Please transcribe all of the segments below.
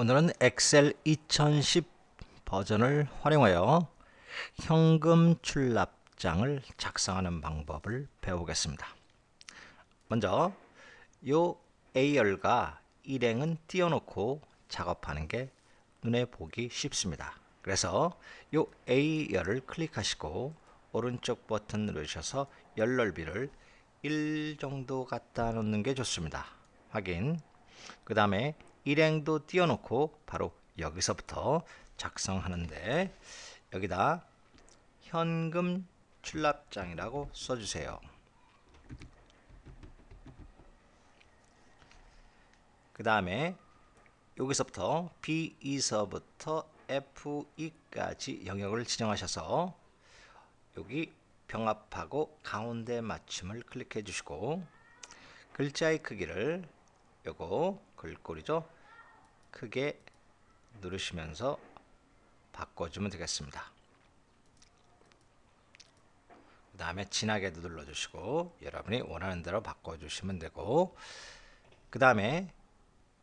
오늘은 엑셀 2010 버전을 활용하여 현금 출납장을 작성하는 방법을 배우겠습니다. 먼저 요 A열과 일행은 띄워놓고 작업하는 게 눈에 보기 쉽습니다. 그래서 요 A열을 클릭하시고 오른쪽 버튼 누르셔서 열 넓이를 1 정도 갖다 놓는 게 좋습니다. 확인. 그 다음에 일행도 띄워놓고 바로 여기서부터 작성하는데 여기다 현금 출납장이라고 써주세요. 그 다음에 여기서부터 B2서부터 F2까지 영역을 지정하셔서 여기 병합하고 가운데 맞춤을 클릭해 주시고 글자의 크기를 요거 글꼴이죠 크게 누르시면서 바꿔주면 되겠습니다 그 다음에 진하게도 눌러주시고 여러분이 원하는 대로 바꿔주시면 되고 그 다음에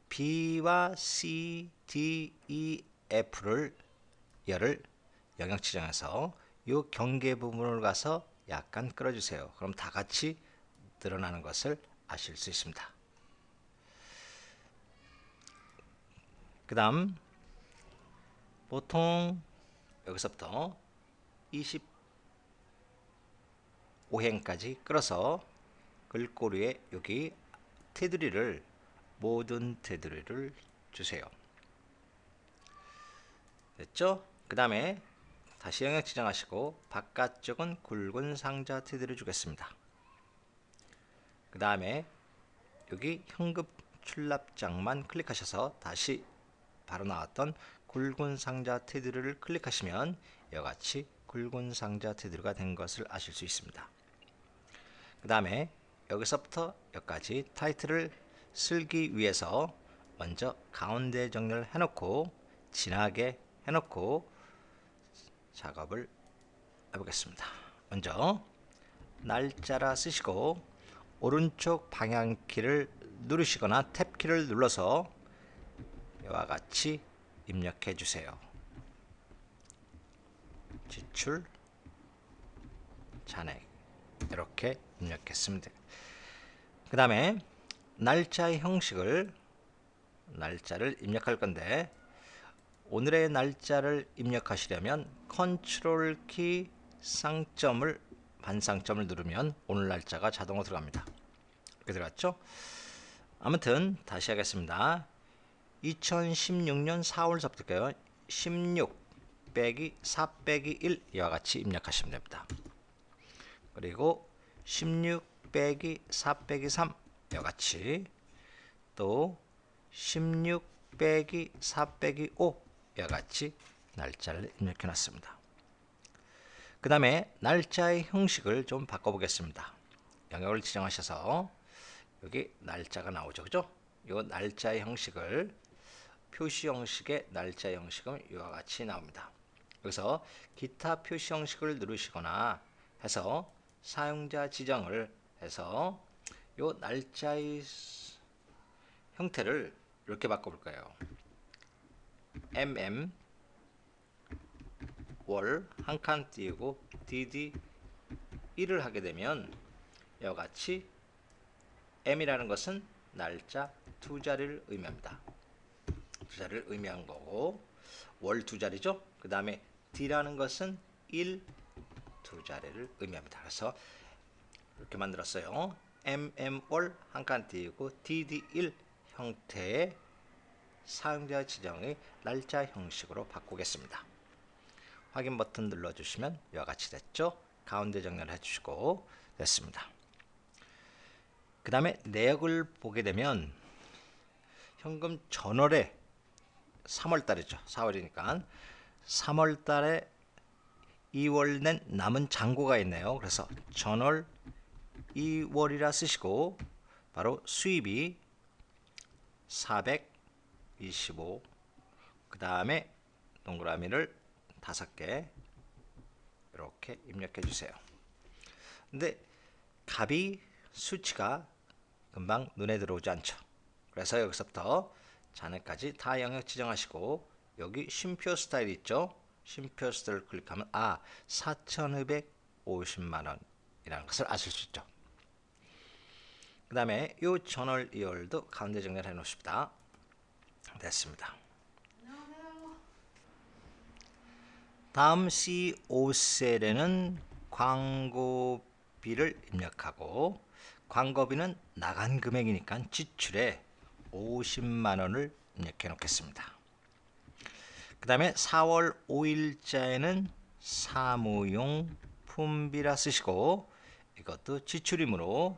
B와 C, D, E, F를 열을 영역 지정해서 이 경계 부분을 가서 약간 끌어주세요. 그럼 다 같이 늘어나는 것을 아실 수 있습니다. 그 다음 보통 여기서부터 25행까지 끌어서 글꼬리에 여기 테두리를 모든 테두리를 주세요. 됐죠? 그 다음에 다시 영역 지정하시고 바깥쪽은 굵은 상자 테두리 주겠습니다. 그 다음에 여기 현금 출납장만 클릭하셔서 다시 바로 나왔던 굵은 상자 테두리를 클릭하시면 이와 같이 굵은 상자 테두리가 된 것을 아실 수 있습니다. 그 다음에 여기서부터 여기까지 타이틀을 쓰기 위해서 먼저 가운데 정렬을 해놓고 진하게 해놓고 작업을 해보겠습니다. 먼저 날짜라 쓰시고 오른쪽 방향키를 누르시거나 탭키를 눌러서 이와 같이 입력해 주세요. 지출 잔액 이렇게 입력했습니다. 그 다음에 날짜의 형식을 날짜를 입력할 건데 오늘의 날짜를 입력하시려면 컨트롤 키 쌍점을 반쌍점을 누르면 오늘 날짜가 자동으로 들어갑니다. 이렇게 들어갔죠? 아무튼 다시 하겠습니다. 2016년 4월서부터요. 16 빼기 4 빼기 1 이와 같이 입력하시면 됩니다. 그리고 16 빼기 4 빼기 3 이와 같이 또 16 빼기 4 빼기 5 이와 같이 날짜를 입력해 놨습니다. 그 다음에 날짜의 형식을 좀 바꿔보겠습니다. 영역을 지정하셔서 여기 날짜가 나오죠. 그죠? 이 날짜의 형식을 표시 형식의 날짜 형식은 이와 같이 나옵니다. 여기서 기타 표시 형식을 누르시거나 해서 사용자 지정을 해서 이 날짜의 형태를 이렇게 바꿔볼까요? mm 월 한 칸 띄우고 dd 1을 하게 되면 이와 같이 m이라는 것은 날짜 두 자리를 의미합니다. 두 자리를 의미한 거고 월 두 자리죠. 그 다음에 d라는 것은 1, 두 자리를 의미합니다. 그래서 이렇게 만들었어요. mm월 한칸 띄우고 dd1 형태의 사용자 지정의 날짜 형식으로 바꾸겠습니다. 확인 버튼 눌러주시면 이와 같이 됐죠. 가운데 정렬해 주시고 됐습니다. 그 다음에 내역을 보게 되면 현금 전월에 3월 달이죠. 4월이니까 3월 달에 2월 낸 남은 잔고가 있네요. 그래서 전월 2월이라 쓰시고 바로 수입이 425 그 다음에 동그라미를 5개 이렇게 입력해 주세요. 근데 값이 수치가 금방 눈에 들어오지 않죠. 그래서 여기서부터 잔액까지 다 영역 지정하시고 여기 쉼표 스타일 있죠? 쉼표 스타일을 클릭하면 아 4,250만 원이라는 것을 아실 수 있죠. 그 다음에 이 저널 이월도 가운데 정렬해 놓습니다. 됐습니다. 다음 C5셀에는 광고비를 입력하고 광고비는 나간 금액이니까 지출에 50만 원을 입력해 놓겠습니다. 그 다음에 4월 5일자에는 사무용 품비라 쓰시고 이것도 지출이므로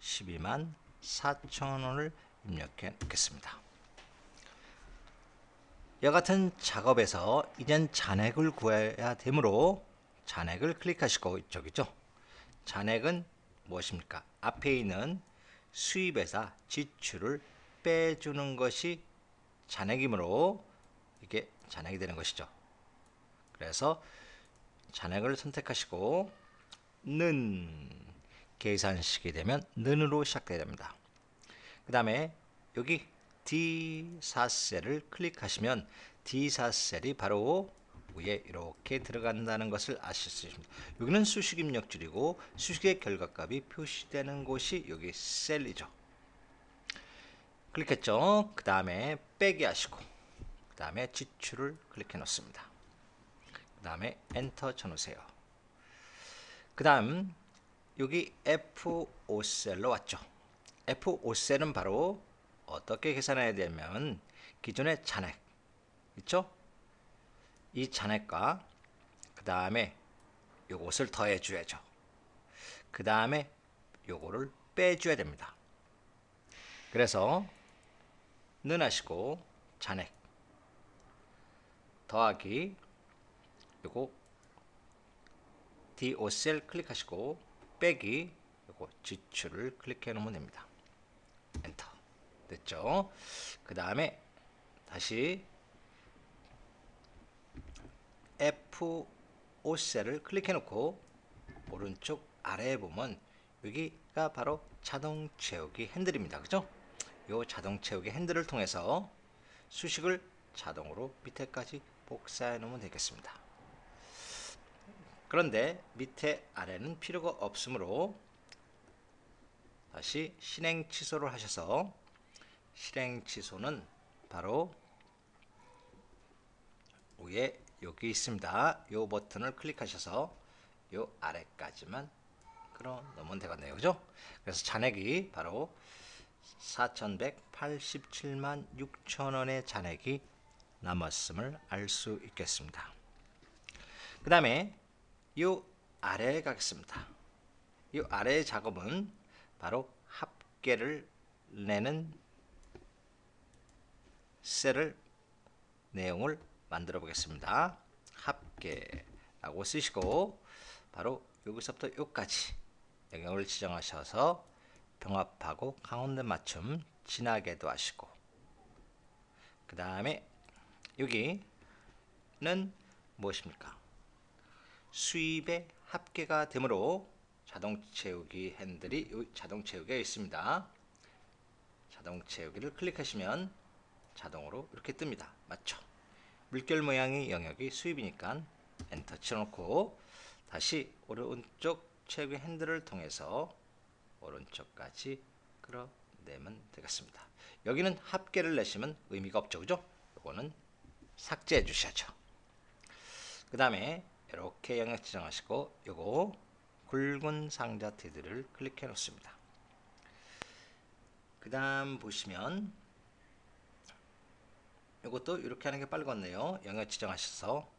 12만 4천 원을 입력해 놓겠습니다. 이와 같은 작업에서 이젠 잔액을 구해야 되므로 잔액을 클릭하시고 이쪽이죠. 잔액은 무엇입니까? 앞에 있는 수입에서 지출을 빼주는 것이 잔액이므로 이게 잔액이 되는 것이죠. 그래서 잔액을 선택하시고 는 계산식이 되면 는으로 시작되어야 됩니다. 그 다음에 여기 D4셀을 클릭하시면 D4셀이 바로 위에 이렇게 들어간다는 것을 아실 수 있습니다. 여기는 수식 입력줄이고 수식의 결과값이 표시되는 곳이 여기 셀이죠. 클릭했죠. 그 다음에 빼기 하시고 그 다음에 지출을 클릭해 놓습니다. 그 다음에 엔터 쳐놓으세요. 그 다음 여기 F5셀로 왔죠. F5셀은 바로 어떻게 계산해야 되면 기존의 잔액 있죠? 이 잔액과 그 다음에 요것을 더해 줘야죠. 그 다음에 요거를 빼줘야 됩니다. 그래서 는 하시고 잔액 더하기 요거 D5셀 클릭하시고 빼기 요거 지출을 클릭해 놓으면 됩니다. 엔터 됐죠? 그 다음에 다시 F5셀을 클릭해 놓고 오른쪽 아래에 보면 여기가 바로 자동 채우기 핸들입니다. 그죠? 요 자동 채우기 핸들을 통해서 수식을 자동으로 밑에까지 복사해 놓으면 되겠습니다. 그런데 밑에 아래는 필요가 없으므로 다시 실행 취소를 하셔서 실행 취소는 바로 위에 여기 있습니다. 요 버튼을 클릭하셔서 요 아래까지만 끌어 넣으면 되겠네요. 그죠? 그래서 잔액이 바로 4,187만 6천 원의 잔액이 남았음을 알 수 있겠습니다. 그 다음에 요 아래에 가겠습니다. 이 아래의 작업은 바로 합계를 내는 셀을 내용을 만들어 보겠습니다. 합계라고 쓰시고 바로 여기서부터 여기까지 영역을 지정하셔서 병합하고 가운데 맞춤 진하게도 하시고 그 다음에 여기는 무엇입니까? 수입의 합계가 되므로 자동 채우기 핸들이 자동 채우기가 있습니다. 자동 채우기를 클릭하시면 자동으로 이렇게 뜹니다. 맞죠? 물결 모양의 영역이 수입이니까 엔터 쳐놓고 다시 오른쪽 채우기 핸들을 통해서 오른쪽까지 끌어내면 되겠습니다. 여기는 합계를 내시면 의미가 없죠. 그죠? 이거는 삭제해 주셔야죠. 그 다음에 이렇게 영역 지정하시고 요거 굵은 상자 테두리를 클릭해 놓습니다. 그 다음 보시면 이것도 이렇게 하는 게 빨갛네요. 영역 지정하셔서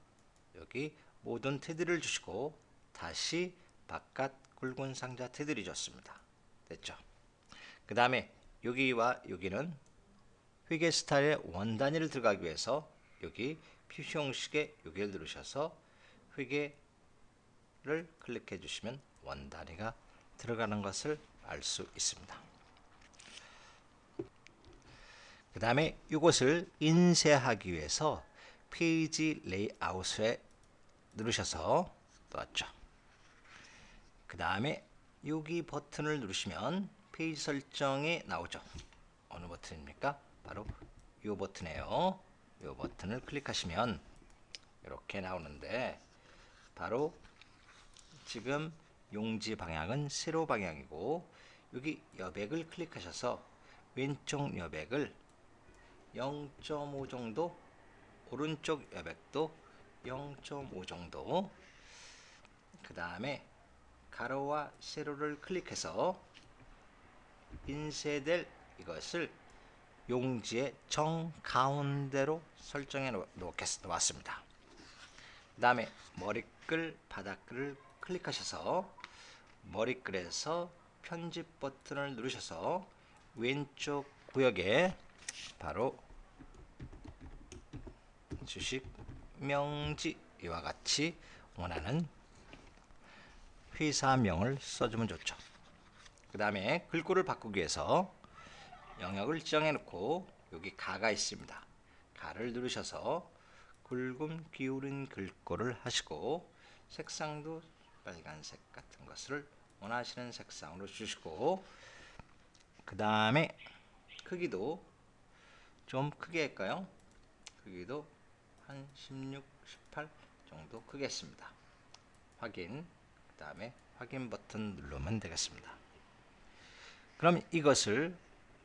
여기 모든 테두리를 주시고 다시 바깥 굵은 상자 테두리 줬습니다. 됐죠? 그 다음에 여기와 여기는 회계 스타일의 원 단위를 들어가기 위해서 여기 표시 형식의 여기를 누르셔서 회계를 클릭해 주시면 원 단위가 들어가는 것을 알 수 있습니다. 그 다음에 이것을 인쇄하기 위해서 페이지 레이아웃에 누르셔서 놓았죠. 그 다음에 여기 버튼을 누르시면 페이지 설정이 나오죠. 어느 버튼입니까? 바로 이 버튼이에요. 이 버튼을 클릭하시면 이렇게 나오는데 바로 지금 용지 방향은 세로 방향이고 여기 여백을 클릭하셔서 왼쪽 여백을 0.5 정도 오른쪽 여백도 0.5 정도 그 다음에 가로와 세로를 클릭해서 인쇄될 이것을 용지의 정 가운데로 설정해 놓았습니다. 그 다음에 머리글 바닥글을 클릭하셔서 머리글에서 편집 버튼을 누르셔서 왼쪽 구역에 바로 주식 명지 이와 같이 원하는 회사명을 써주면 좋죠. 그 다음에 글꼴을 바꾸기 위해서 영역을 지정해 놓고 여기 가가 있습니다. 가를 누르셔서 굵은 기울인 글꼴을 하시고 색상도 빨간색 같은 것을 원하시는 색상으로 주시고 그 다음에 크기도 좀 크게 할까요? 크기도 한 16, 18 정도 크게 했습니다. 확인 그 다음에 확인 버튼 누르면 되겠습니다. 그럼 이것을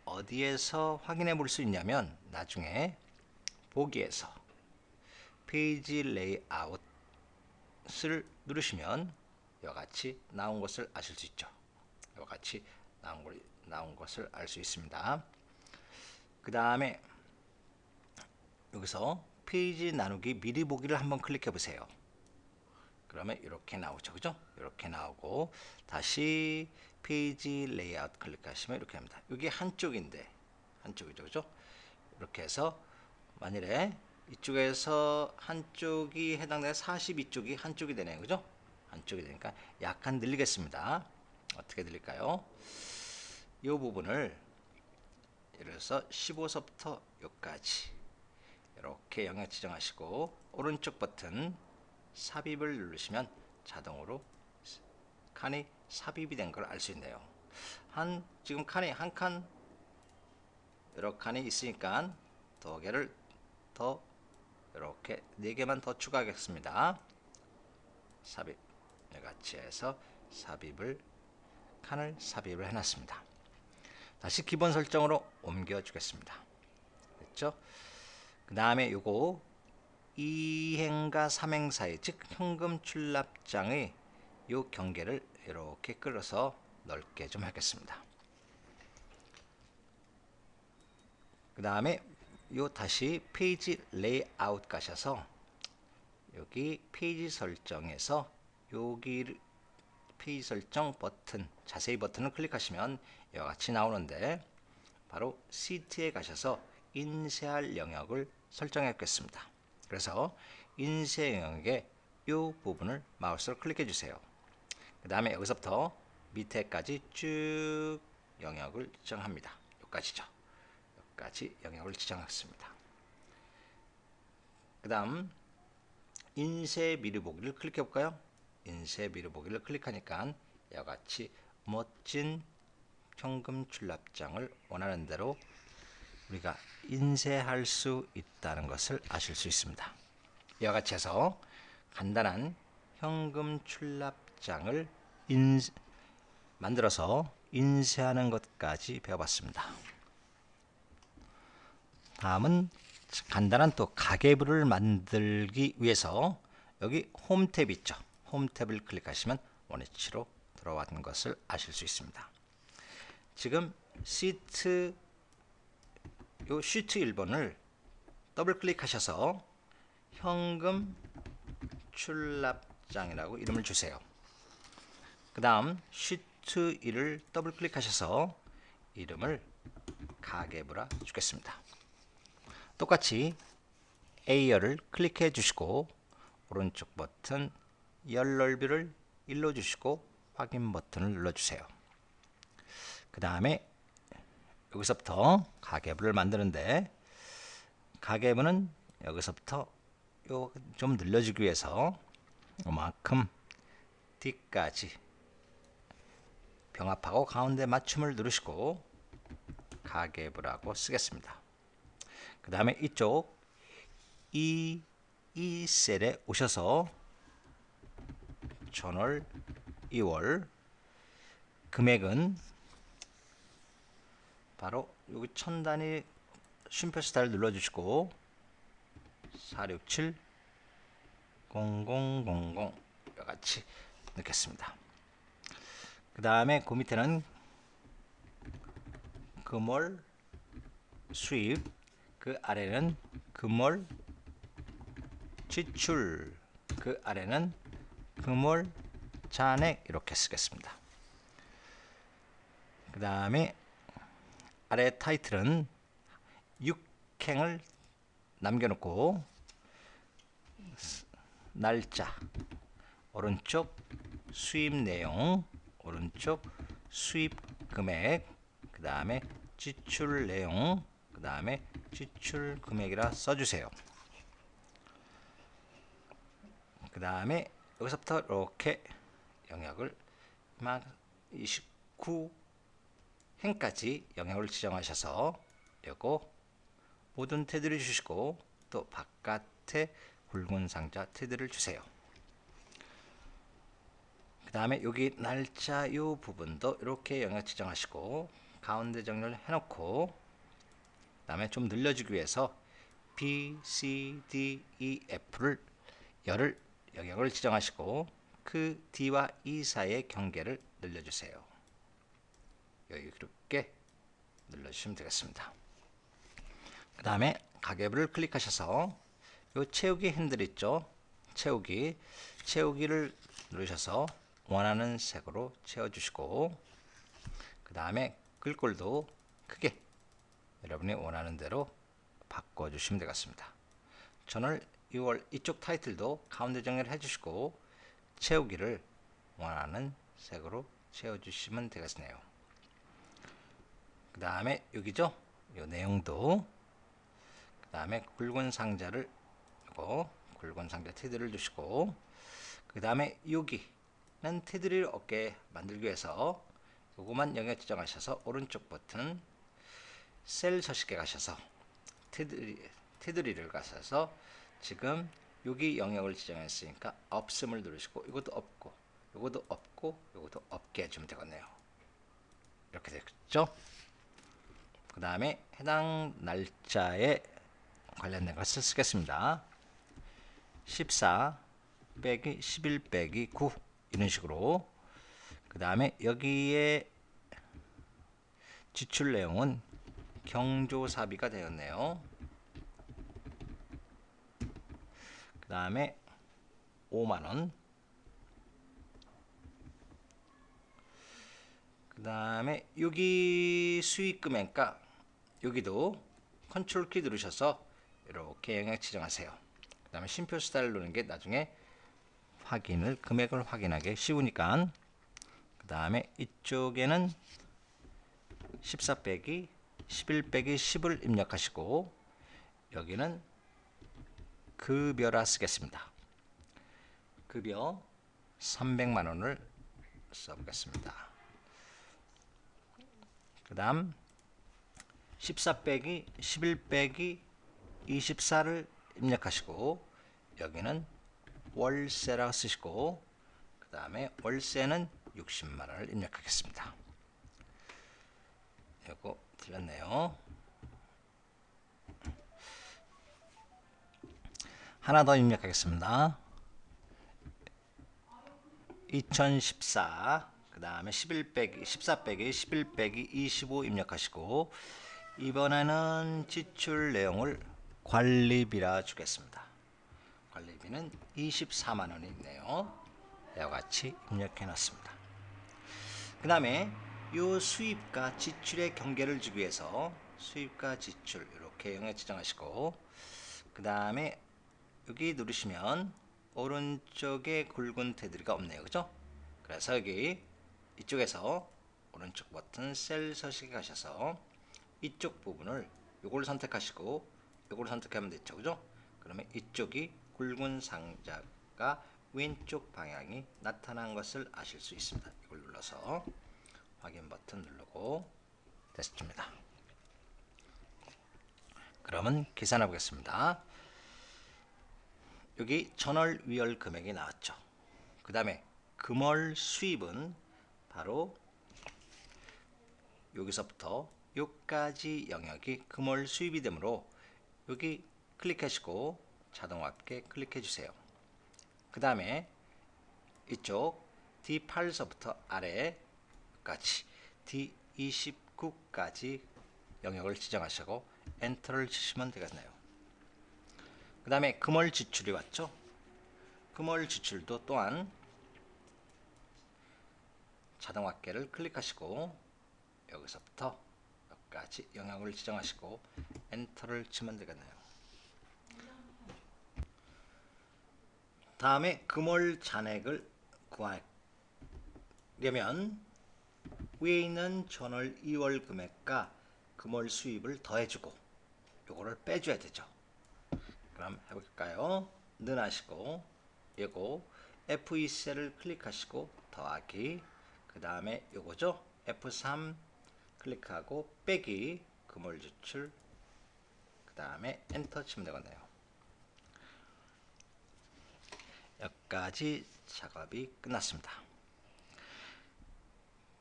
어디에서 확인해 볼 수 있냐면 나중에 보기에서 페이지 레이아웃을 누르시면 이와 같이 나온 것을 아실 수 있죠. 이와 같이 나온, 걸, 나온 것을 알 수 있습니다. 그 다음에 여기서 페이지 나누기 미리 보기를 한번 클릭해 보세요. 그러면 이렇게 나오죠. 그죠? 이렇게 나오고 다시 페이지 레이아웃 클릭하시면 이렇게 합니다. 여기 한쪽인데 한쪽이죠. 그죠? 이렇게 해서 만일에 이쪽에서 한쪽이 해당되는 42쪽이 한쪽이 되네요. 그죠? 한쪽이 되니까 약간 늘리겠습니다. 어떻게 늘릴까요? 이 부분을 예를 들어서 15서부터 여기까지 이렇게 영역 지정하시고 오른쪽 버튼 삽입을 누르시면 자동으로 칸이 삽입이 된 걸 알 수 있네요. 한 지금 칸이 한 칸 여러 칸이 있으니까 두 개를 더 이렇게 네 개만 더 추가하겠습니다. 삽입 같이 해서 삽입을 칸을 삽입을 해놨습니다. 다시 기본 설정으로 옮겨 주겠습니다. 됐죠? 그 다음에 요거 2행과 3행 사이 즉 현금 출납장의 요 경계를 이렇게 끌어서 넓게 좀 하겠습니다. 그 다음에 요 다시 페이지 레이아웃 가셔서 여기 페이지 설정에서 여기 페이지 설정 버튼 자세히 버튼을 클릭하시면 이와 같이 나오는데 바로 시트에 가셔서 인쇄할 영역을 설정했겠습니다. 그래서 인쇄 영역에 이 부분을 마우스로 클릭해 주세요. 그 다음에 여기서부터 밑에까지 쭉 영역을 지정합니다. 여기까지죠. 여기까지 영역을 지정했습니다. 그 다음 인쇄 미리 보기를 클릭해 볼까요? 인쇄 미리 보기를 클릭하니까 이와 같이 멋진 현금 출납장을 원하는 대로 우리가 인쇄할 수 있다는 것을 아실 수 있습니다. 이와 같이 해서 간단한 현금 출납장을 인, 만들어서 인쇄하는 것까지 배워봤습니다. 다음은 간단한 또 가계부를 만들기 위해서 여기 홈탭 있죠. 홈 탭을 클릭하시면 원위치로 들어왔는 것을 아실 수 있습니다. 지금 시트 요 시트 1번을 더블 클릭하셔서 현금 출납장이라고 이름을 주세요. 그 다음 시트 1을 더블 클릭하셔서 이름을 가계부라 주겠습니다. 똑같이 A열을 클릭해 주시고 오른쪽 버튼 열 넓이를 1로 주시고 확인 버튼을 눌러주세요. 그 다음에 여기서부터 가계부를 만드는데 가계부는 여기서부터 좀 늘려주기 위해서 이만큼 뒤까지 병합하고 가운데 맞춤을 누르시고 가계부라고 쓰겠습니다. 그 다음에 이쪽 이, 이 셀에 오셔서 전월 2월 금액은 바로 여기 천 단위 쉼표 스타일 눌러주시고 467 0000 같이 넣겠습니다. 그 다음에 그 밑에는 금월 수입 그 아래는 금월 지출 그 아래는 금월 잔액 이렇게 쓰겠습니다. 그 다음에 아래 타이틀은 6행을 남겨놓고 날짜 오른쪽 수입 내용 오른쪽 수입 금액 그 다음에 지출 내용 그 다음에 지출 금액이라 써주세요. 그 다음에 여기서부터 이렇게 영역을 29 행까지 영역을 지정하셔서 요거 모든 테두리 주시고 또 바깥에 굵은 상자 테두리를 주세요 그 다음에 여기 날짜 요 부분도 이렇게 영역 지정하시고 가운데 정렬 해놓고 그 다음에 좀 늘려주기 위해서 B, C, D, E, F를 열을 영역을 지정하시고 그 D와 E 사이의 경계를 늘려주세요. 여기 그렇게 눌러주시면 되겠습니다. 그 다음에 가계부를 클릭하셔서 요 채우기 핸들 있죠? 채우기 채우기를 누르셔서 원하는 색으로 채워주시고 그 다음에 글꼴도 크게 여러분이 원하는 대로 바꿔주시면 되겠습니다. 저는 6월 이쪽 타이틀도 가운데 정렬 해주시고 채우기를 원하는 색으로 채워주시면 되겠네요. 그 다음에 여기죠? 이 내용도. 그 다음에 굵은 상자를 이거 굵은 상자 테두리를 주시고 그 다음에 여기는 테두리를 어깨 만들기 위해서 요거만 영역 지정하셔서 오른쪽 버튼 셀 서식에 가셔서 테두리, 테두리를 가셔서 지금 여기 영역을 지정했으니까 없음을 누르시고 이것도 없고 이것도 없고 이것도 없게 해주면 되겠네요. 이렇게 됐죠 그 다음에 해당 날짜에 관련된 것을 쓰겠습니다. 14 빼기 11 빼기 9 이런 식으로. 그 다음에 여기에 지출 내용은 경조사비가 되었네요. 그 다음에 5만원. 그 다음에 여기 수익 금액가 여기도 컨트롤 키 누르셔서 이렇게 영역 지정하세요. 그 다음에 심표 스타일 누르는 게 나중에 확인을 금액을 확인하기 쉬우니까 그 다음에 이쪽에는 14 빼기 11 빼기 10을 입력하시고 여기는 급여라 쓰겠습니다. 급여 300만원을 써보겠습니다. 그 다음 14 빼기 11 빼기 24를 입력하시고 여기는 월세라고 쓰시고 그 다음에 월세는 60만원을 입력하겠습니다. 이거 틀렸네요. 하나 더 입력하겠습니다. 2014그 다음에 11 빼기 14 빼기 11 빼기 25 입력하시고 이번에는 지출 내용을 관리비라 주겠습니다. 관리비는 24만 원이 있네요. 이와 같이 입력해 놨습니다. 그 다음에 이 수입과 지출의 경계를 주기 위해서 수입과 지출 이렇게 영역 지정하시고 그 다음에 여기 누르시면 오른쪽에 굵은 테두리가 없네요. 그죠? 그래서 여기 이쪽에서 오른쪽 버튼 셀 서식에 가셔서 이쪽 부분을 요걸 선택하시고 요걸 선택하면 되죠. 그죠? 그러면 이쪽이 굵은 상자가 왼쪽 방향이 나타난 것을 아실 수 있습니다. 이걸 눌러서 확인 버튼 누르고 됐습니다. 그러면 계산해 보겠습니다. 여기 전월 위월 금액이 나왔죠. 그 다음에 금월 수입은 바로 여기서부터 여기까지 영역이 금월 수입이 되므로 여기 클릭하시고 자동 합계 클릭해 주세요. 그 다음에 이쪽 D8서부터 아래까지 D29까지 영역을 지정하시고 엔터를 치시면 되겠네요. 그 다음에 금월 지출이 왔죠. 금월 지출도 또한 자동 합계를 클릭하시고 여기서부터 여기 까지 영역을 지정하시고 엔터를 치면 되겠네요. 다음에 금월 잔액을 구하려면 위에 있는 전월 2월 금액과 금월 수입을 더해주고 요거를 빼줘야 되죠. 그럼 해볼까요? 는 하시고 요거 F2 셀을 클릭하시고 더하기 그 다음에 요거죠. F3 클릭하고 빼기 금월 지출 그 다음에 엔터 치면 되겠네요. 여기까지 작업이 끝났습니다.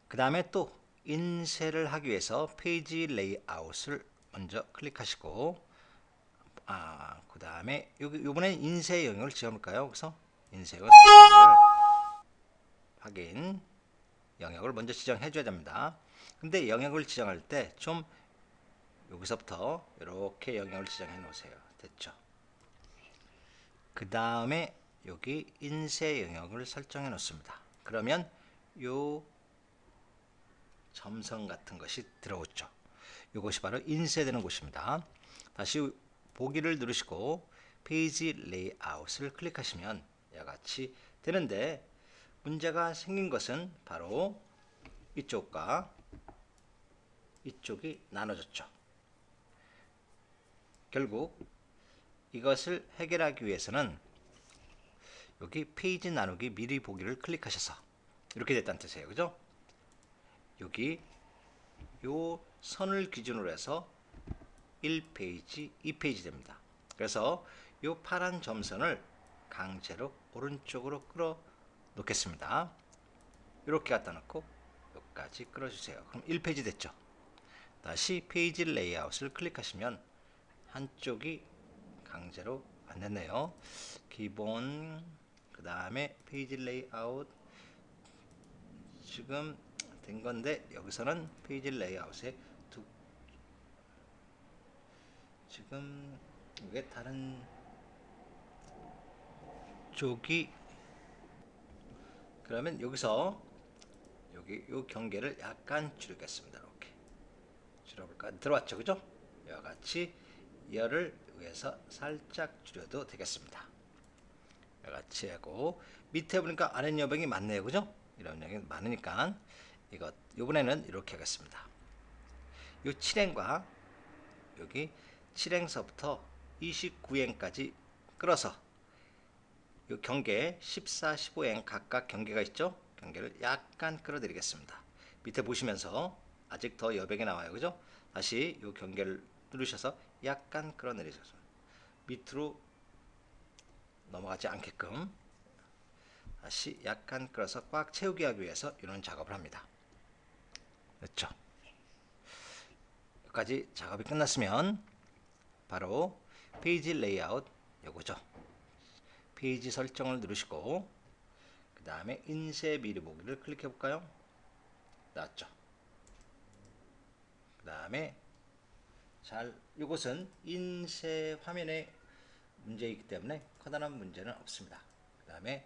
그 다음에 또 인쇄를 하기 위해서 페이지 레이아웃을 먼저 클릭하시고 아, 그 다음에 요번에 인쇄 영역을 지어볼까요? 그래서 인쇄 영역을 확인 영역을 먼저 지정해 줘야 됩니다. 근데 영역을 지정할 때 좀 여기서부터 이렇게 영역을 지정해 놓으세요. 됐죠? 그 다음에 여기 인쇄 영역을 설정해 놓습니다. 그러면 요 점선 같은 것이 들어오죠. 이것이 바로 인쇄되는 곳입니다. 다시 보기를 누르시고 페이지 레이아웃을 클릭하시면 이와 같이 되는데 문제가 생긴 것은 바로 이쪽과 이쪽이 나눠졌죠. 결국 이것을 해결하기 위해서는 여기 페이지 나누기 미리 보기를 클릭하셔서 이렇게 됐다는 뜻이에요. 그죠? 여기 요 선을 기준으로 해서 1페이지, 2페이지 됩니다. 그래서 요 파란 점선을 강제로 오른쪽으로 끌어 놓겠습니다. 이렇게 갖다 놓고 여기까지 끌어주세요. 그럼 1페이지 됐죠? 다시 페이지 레이아웃을 클릭하시면 한쪽이 강제로 안 됐네요. 기본 그 다음에 페이지 레이아웃 지금 된 건데 여기서는 페이지 레이아웃에 두 지금 이게 다른 쪽이 그러면 여기서 여기 요 경계를 약간 줄이겠습니다. 줄여볼까? 들어왔죠, 그죠? 이와 같이 열을 위해서 살짝 줄여도 되겠습니다. 이와 같이 하고 밑에 보니까 아랫 여백이 많네요, 그죠? 이런 여백이 많으니까 이것 이번에는 이렇게 하겠습니다. 요 7행과 여기 7행서부터 29행까지 끌어서 요 경계 14, 15행 각각 경계가 있죠? 경계를 약간 끌어드리겠습니다. 밑에 보시면서 아직 더 여백이 나와요. 그죠? 다시 요 경계를 누르셔서 약간 끌어내리셔서 밑으로 넘어가지 않게끔 다시 약간 끌어서 꽉 채우게 하기 위해서 이런 작업을 합니다. 됐죠? 여기까지 작업이 끝났으면 바로 페이지 레이아웃 요거죠. 페이지 설정을 누르시고 그 다음에 인쇄 미리 보기를 클릭해 볼까요? 나왔죠. 그 다음에 잘 이것은 인쇄 화면의 문제이기 때문에 커다란 문제는 없습니다. 그 다음에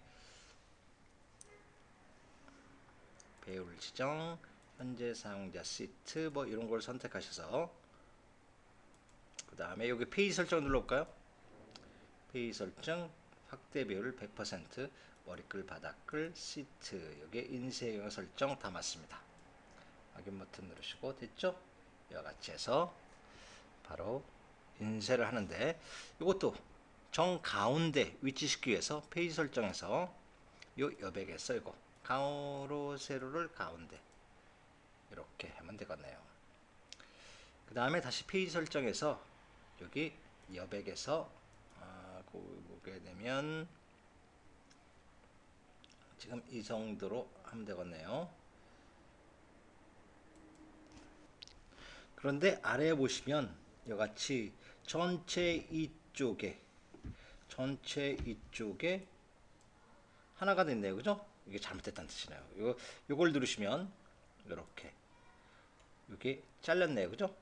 배울 지정 현재 사용자 시트 뭐 이런 걸 선택하셔서 그 다음에 여기 페이지 설정 눌러볼까요? 페이지 설정 확대 비율 100% 머리글 바닥글 시트 여기에 인쇄 영 설정 다 맞습니다. 확인 버튼 누르시고 됐죠? 이와 같이 해서 바로 인쇄를 하는데 이것도 정 가운데 위치시키기 위해서 페이지 설정에서 요 여백에서 이거 가로 세로를 가운데 이렇게 하면 되겠네요. 그 다음에 다시 페이지 설정에서 여기 여백에서 아, 고- 보게 되면 지금 이 정도로 하면 되겠네요. 그런데 아래에 보시면 이같이 전체 이쪽에 전체 이쪽에 하나가 됐네요. 그죠? 이게 잘못됐다는 뜻이네요. 이거 요걸 누르시면 이렇게 이게 잘렸네요. 그죠?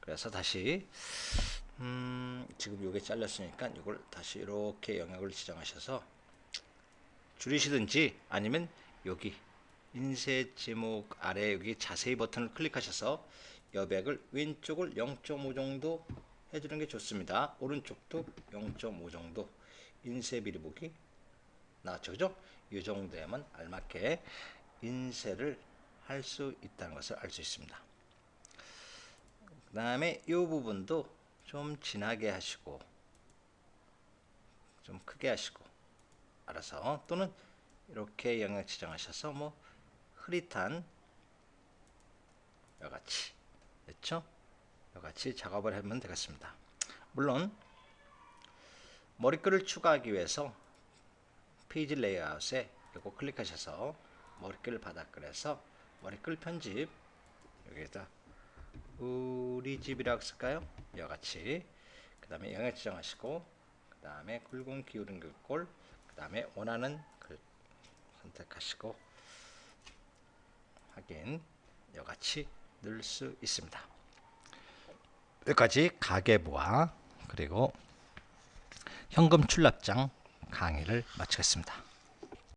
그래서 다시 음, 지금 요게 잘렸으니까 이걸 다시 이렇게 영역을 지정하셔서 줄이시든지 아니면 여기 인쇄 제목 아래 여기 자세히 버튼을 클릭하셔서 여백을 왼쪽을 0.5 정도 해주는 게 좋습니다. 오른쪽도 0.5 정도 인쇄 비리 보기 나왔죠, 그죠? 이 정도에만 알맞게 인쇄를 할 수 있다는 것을 알 수 있습니다. 그 다음에 이 부분도 좀 진하게 하시고 좀 크게 하시고 알아서 또는 이렇게 영역 지정하셔서 뭐 흐릿한 여같이 됐죠? 여같이 작업을 하면 되겠습니다. 물론 머리글을 추가하기 위해서 페이지 레이아웃에 이거 클릭하셔서 머리글 바닥글에서 머리글 편집 여기다 우리 집이라고 쓸까요? 여같이 그 다음에 영역 지정하시고 그 다음에 굵은 기울은 글꼴 그 다음에 원하는 글 선택하시고 확인 여같이 넣을 수 있습니다. 여기까지 가계부와 그리고 현금 출납장 강의를 마치겠습니다.